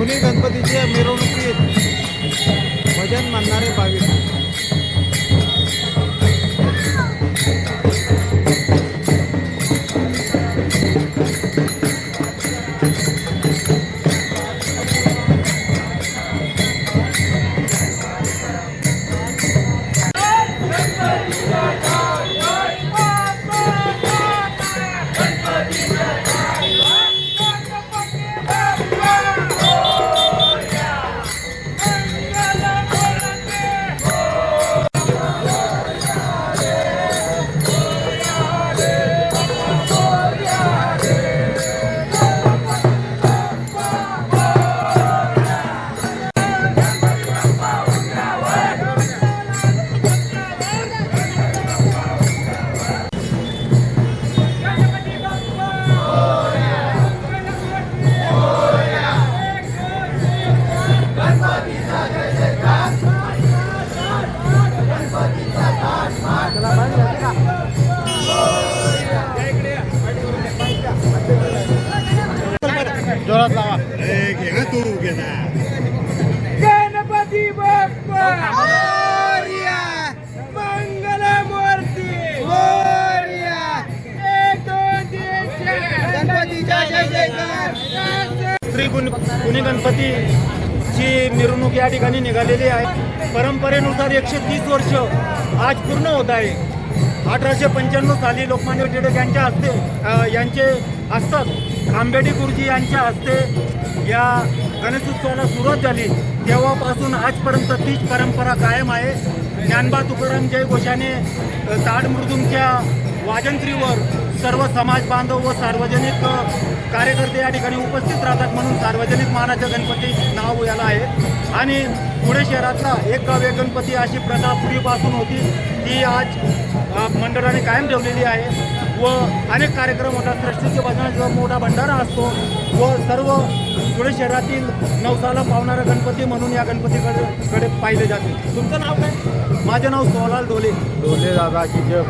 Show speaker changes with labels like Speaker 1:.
Speaker 1: खुनी गणपतीच्या मिरवणुकीत भजन मानणारे भाविक जोरात लावा.
Speaker 2: तू
Speaker 3: गणपती बाप्पा! मंगल मूर्ती
Speaker 1: श्री गुण गुणी गणपतीची मिरवणूक या ठिकाणी निघालेली आहे. परंपरेनुसार एकशे तीस वर्ष आज पूर्ण होत आहे. अठराशे पंच्याण्णव साली लोकमान्य टिळक यांच्या हस्ते यांचे असतात. खांबेडी गुरुजी यांच्या हस्ते या गणेशोत्सवाला सुरुवात झाली. तेव्हापासून आजपर्यंत तीच परंपरा कायम आहे. ज्ञानबा तुकाराम जयघोषाने ताड वाजंत्रीवर सर्व समाज बांधव व सार्वजनिक कार्यकर्ते या ठिकाणी उपस्थित राहतात म्हणून सार्वजनिक मानाच्या गणपती नाव याला आहे. आणि पुणे शहरातला एक काव्य गणपती अशी प्रथा पूर्वीपासून होती. ती आज मंडळाने कायम ठेवलेली आहे. व अनेक कार्यक्रम होतात. सृष्टीचे भजनाचा मोठा भंडारा असतो व सर्व पुणे शहरातील नवसाला पावणारा गणपती म्हणून या गणपतीकडे कडे पाहिले जाते. तुमचं नाव काय? माझं नाव सोलाल डोले
Speaker 2: डोले दादाची जय हो.